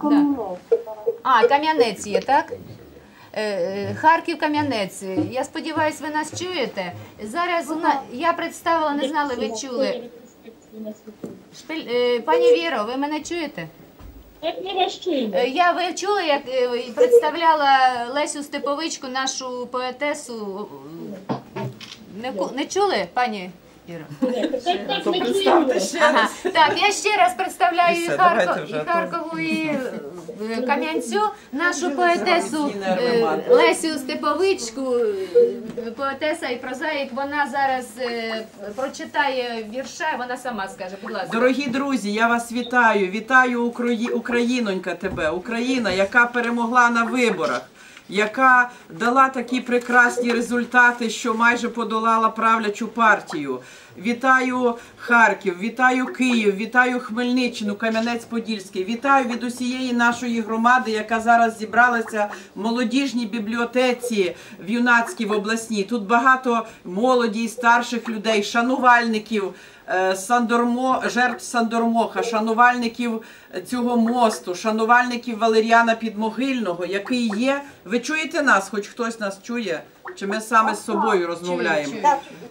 Кам'янець. А, Кам'янець є, так? Е, е, Харків Кам'янець. Я сподіваюся, ви нас чуєте. Зараз на- я представила, не знали, ви чули. Шпиль... е, Пані Віро, ви мене чуєте? Я ви чули, як представляла Лесю Степовичку, нашу поетесу. Не, не чули, пані Так, То представте ще раз. Так, я ще раз представляю і, Харко- вже, і то- Харкову, і е, Кам'янцю, нашу поетесу е. Лесю Степовичку, е, поетеса і прозаїк. Вона зараз е, прочитає вірша, вона сама скаже, будь ласка. Дорогі друзі, я вас вітаю. Вітаю Украї... Українонька тебе, Україна, яка перемогла на виборах, яка дала такі прекрасні результати, що майже подолала правлячу партію. Вітаю Харків, вітаю Київ, вітаю Хмельниччину, Кам'янець-Подільський. Вітаю від усієї нашої громади, яка зараз зібралася в молодіжній бібліотеці в юнацькій в обласній. Тут багато молоді і старших людей, шанувальників. Е, Сандормо, жертв Сандормоха, шанувальників цього мосту, шанувальників Валеріана Підмогильного, який є. Ви чуєте нас? Хоч хтось нас чує? Чи ми саме з собою розмовляємо?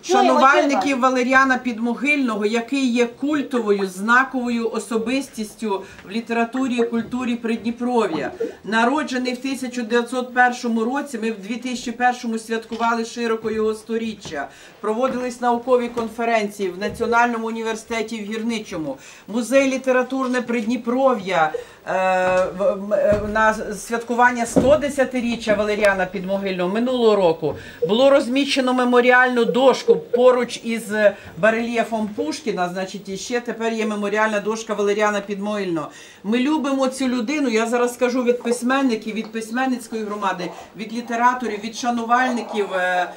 Шанувальників Валеріана Підмогильного, який є культовою знаковою особистістю в літературі і культурі Придніпров'я. Народжений в 1901 році. Ми в 2001 святкували широко його сторіччя. Проводились наукові конференції в Національному університеті в Гірничому, музей літературне Придніпров'я. е, е, На святкування 110-річчя Валеріана Підмогильного минулого року було розміщено меморіальну дошку поруч із барельєфом Пушкіна. Значить, і ще тепер є меморіальна дошка Валеріана Підмогильного. Ми любимо цю людину. Я зараз скажу від письменників, від письменницької громади, від літераторів, від шанувальників е, е,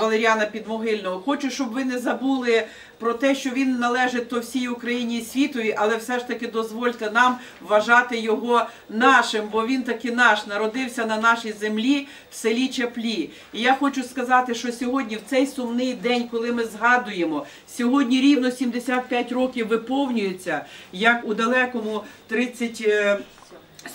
Валеріана Підмогильного. Хочу, щоб ви не забули про те, що він належить то всій Україні і світові, але все ж таки дозвольте нам вважати його нашим, бо він таки наш, народився на нашій землі в селі Чаплі. І я хочу сказати, що сьогодні, в цей сумний день, коли ми згадуємо, сьогодні рівно 75 років виповнюється, як у далекому 30...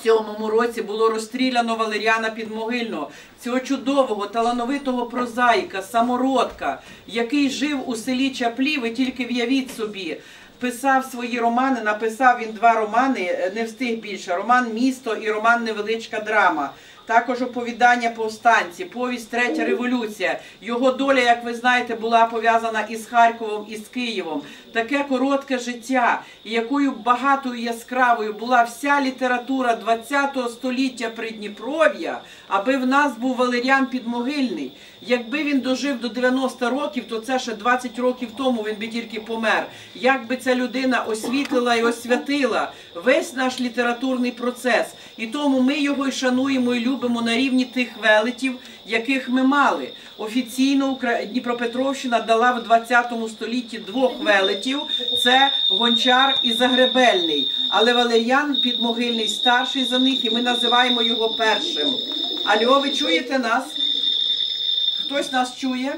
сьомому році було розстріляно Валеріана Підмогильного, цього чудового, талановитого прозаїка, самородка, який жив у селі Чаплі, ви тільки в'явіть собі. Писав свої романи, написав він два романи, не встиг більше. Роман Місто і роман Невеличка драма. Також оповідання повстанці, повість Третя революція. Його доля, як ви знаєте, була пов'язана із Харковом і з Києвом. Таке коротке життя, якою багатою яскравою була вся література ХХ століття Придніпров'я, аби в нас був Валеріан Підмогильний. Якби він дожив до 90 років, то це ще 20 років тому він би тільки помер. Як би ця людина освітлила і освятила весь наш літературний процес. І тому ми його і шануємо і любимо на рівні тих велетів, яких ми мали. Офіційно Дніпропетровщина дала в 20 столітті двох велетів: це Гончар і Загребельний. Але Валеріан Підмогильний старший за них, і ми називаємо його першим. Альо, ви чуєте нас? Хтось нас чує?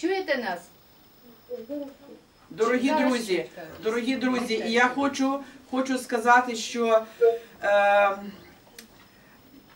Чуєте нас? Дорогі друзі, дорогі друзі, і я хочу, хочу сказати, що е,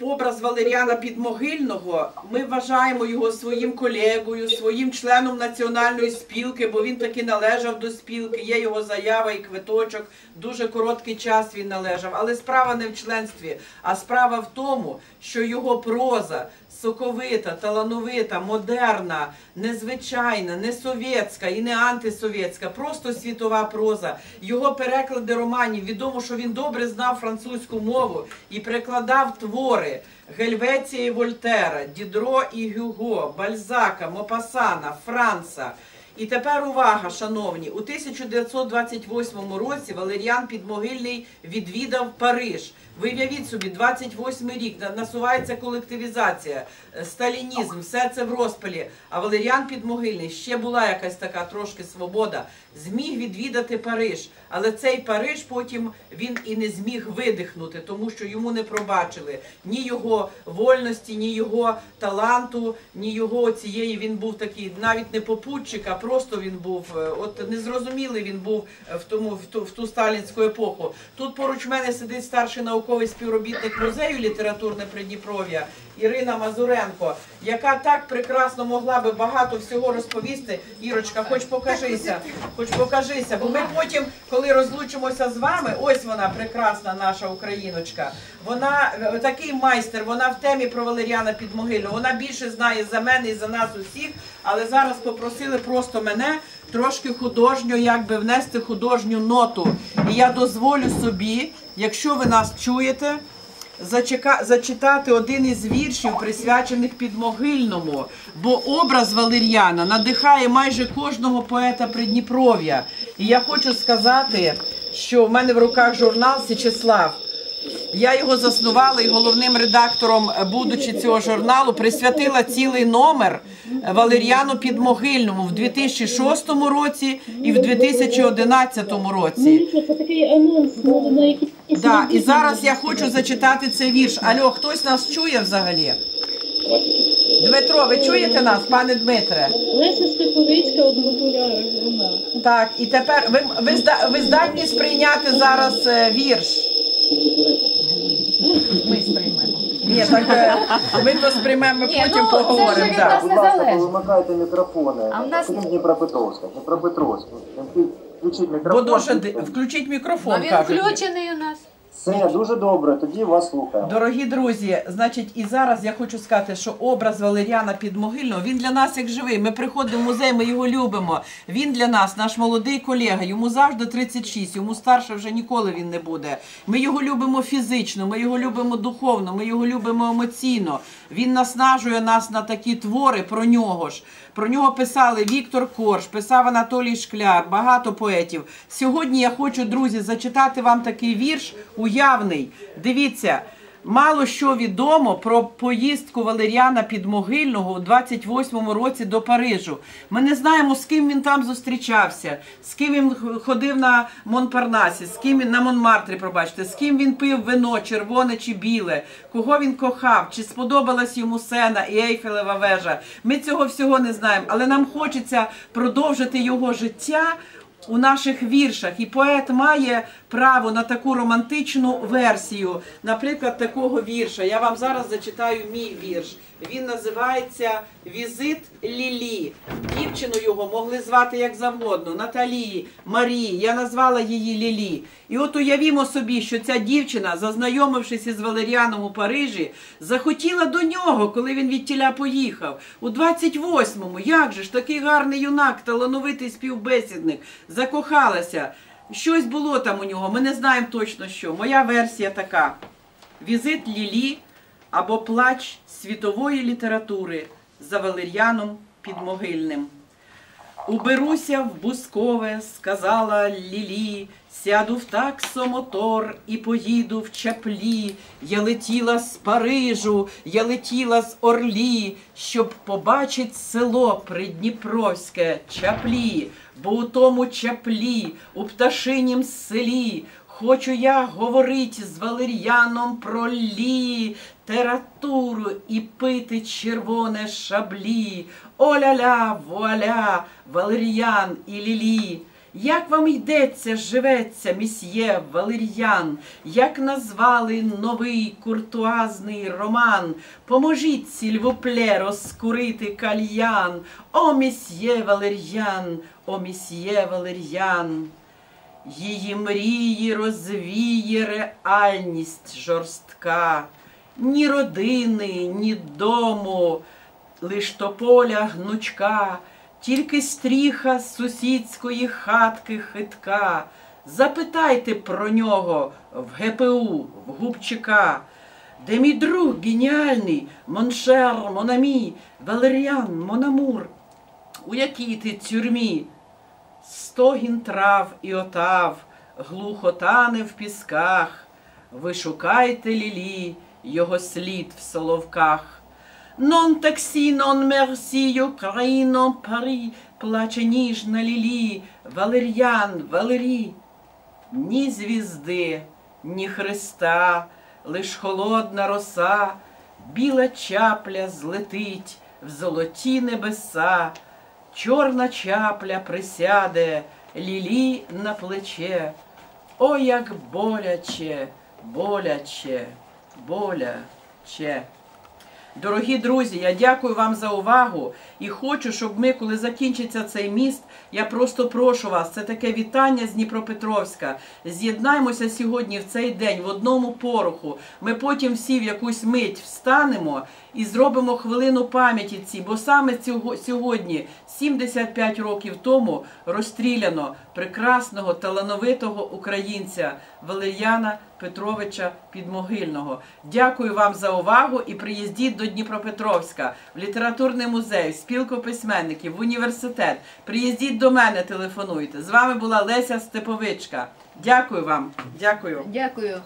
образ Валеріана Підмогильного, ми вважаємо його своїм колегою, своїм членом національної спілки, бо він таки належав до спілки, є його заява і квиточок. Дуже короткий час він належав. Але справа не в членстві, а справа в тому, що його проза соковита, талановита, модерна, незвичайна, не совєтська і не антисовєтська, просто світова проза. Його переклади романів. Відомо, що він добре знав французьку мову і перекладав твори Гельвеція і Вольтера, Дідро і Гюго, Бальзака, Мопасана, Франца. І тепер увага, шановні, у 1928 році Валеріан Підмогильний відвідав Париж. Виявіть собі, 28 рік насувається колективізація, е, сталінізм, все це в розпалі. А Валеріан Підмогильний ще була якась така трошки свобода. Зміг відвідати Париж, але цей Париж потім він і не зміг видихнути, тому що йому не пробачили ні його вольності, ні його таланту, ні його цієї. Він був такий навіть не попутчик, а просто він був е, от незрозумілий. Він був е, в тому в ту, в ту сталінську епоху. Тут поруч мене сидить старший науковий співробітник музею літературне Придніпров'я Ірина Мазуренко, яка так прекрасно могла би багато всього розповісти. Ірочка, хоч покажися, хоч покажися, бо ми потім, коли розлучимося з вами, ось вона прекрасна наша україночка. Вона е, такий майстер, вона в темі про Валеріана Підмогильного. Вона більше знає за мене і за нас усіх, але зараз попросили просто мене трошки художньо, якби внести художню ноту. І я дозволю собі, якщо ви нас чуєте, зачека... зачитати один із віршів, присвячених Підмогильному. Бо образ Валер'яна надихає майже кожного поета Придніпров'я. І я хочу сказати, що в мене в руках журнал Січеслав. Я його заснувала і головним редактором, е, будучи цього журналу, присвятила цілий номер е, Валеріану Підмогильному в 2006 році і в 2011 році. Це такий анонс. Да, і зараз я хочу зачитати цей вірш. Альо, хтось нас чує взагалі? Дмитро, ви чуєте нас, пане Дмитре? Леся Степовицька, одногоря. Так, і тепер ви, ви, ви здатні сприйняти зараз е, вірш? Ми сприймемо. Ні, так е, ми то сприймемо, Ні, потім ну, це поговоримо. вже від да. нас Будь ласка, незалежно. повимикайте мікрофони. А в нас- Крім Дніпропетровська. Дніпропетровська. Включіть Бо мікрофон. дуже ди- включіть А мікрофон, він кажуть. включений у нас. Все, дуже добре, тоді вас слухаємо. Дорогі друзі, значить, і зараз я хочу сказати, що образ Валеріана Підмогильного він для нас як живий. Ми приходимо в музей, ми його любимо. Він для нас, наш молодий колега. Йому завжди 36, йому старше вже ніколи він не буде. Ми його любимо фізично, ми його любимо духовно, ми його любимо емоційно. Він наснажує нас на такі твори про нього ж. Про нього писали Віктор Корж, писав Анатолій Шкляр, багато поетів. Сьогодні я хочу, друзі, зачитати вам такий вірш уявний. Дивіться. Мало що відомо про поїздку Валеріана Підмогильного у 28-му році до Парижу. Ми не знаємо, з ким він там зустрічався, з ким він ходив на Монпарнасі, з ким він на Монмартрі, пробачте, з ким він пив вино, червоне чи біле, кого він кохав, чи сподобалась йому сена і Ейфелева вежа. Ми цього всього не знаємо, але нам хочеться продовжити його життя у наших віршах, і поет має право на таку романтичну версію, наприклад, такого вірша. Я вам зараз зачитаю мій вірш. Він називається Візит Лілі. Дівчину його могли звати як завгодно: Наталії, Марії. Я назвала її Лілі. І от уявімо собі, що ця дівчина, зазнайомившись із Валеріаном у Парижі, захотіла до нього, коли він від тіля поїхав. У 28-му, як же ж такий гарний юнак, талановитий співбесідник, закохалася. Щось було там у нього, ми не знаємо точно що. Моя версія така: візит Лілі або плач світової літератури за Валер'яном Підмогильним. Уберуся в Бускове, сказала Лілі, сяду в таксомотор і поїду в чаплі. Я летіла з Парижу, я летіла з Орлі, щоб побачить село Придніпровське чаплі, бо у тому чаплі, у пташинім селі. Хочу я говорить з Валер'яном про літературу і пити червоне шаблі. Оля-ля, вуаля, Валер'ян і Лілі. Як вам йдеться, живеться, місьє Валер'ян? Як назвали новий куртуазний роман? Поможіть сільвупле розкурити кальян. О, місьє Валер'ян, о, місьє Валер'ян. Її мрії розвіє реальність жорстка, ні родини, ні дому, лиш тополя гнучка, тільки стріха з сусідської хатки хитка. Запитайте про нього в ГПУ, в Губчика. Де мій друг геніальний, Моншер, Монамі, Валеріан, Монамур, у якій ти тюрмі? Стогін трав і отав, глухо тане в пісках. Ви шукайте лілі, його слід в соловках. Нон таксі, нон мерсі, Україно, Парі, плаче ніжна лілі, Валер'ян, Валерій. Ні звізди, ні Христа, лиш холодна роса, біла чапля злетить в золоті небеса. Чорна чапля присяде, лілі на плече. О, як боляче, боляче, боляче. Дорогі друзі, я дякую вам за увагу і хочу, щоб ми, коли закінчиться цей міст, я просто прошу вас, це таке вітання з Дніпропетровська. З'єднаймося сьогодні в цей день в одному пороху. Ми потім всі в якусь мить встанемо і зробимо хвилину пам'яті ці, бо саме сьогодні, 75 років тому, розстріляно прекрасного талановитого українця Валер'яна Петровича Підмогильного. Дякую вам за увагу і приїздіть до Дніпропетровська в літературний музей, в спілку письменників, в університет. Приїздіть до мене, телефонуйте. З вами була Леся Степовичка. Дякую вам. Дякую. Дякую.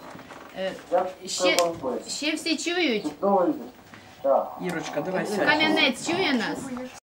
Е, Ще, ще всі чують? Ірочка, давай сядь. Кам'янець чує нас?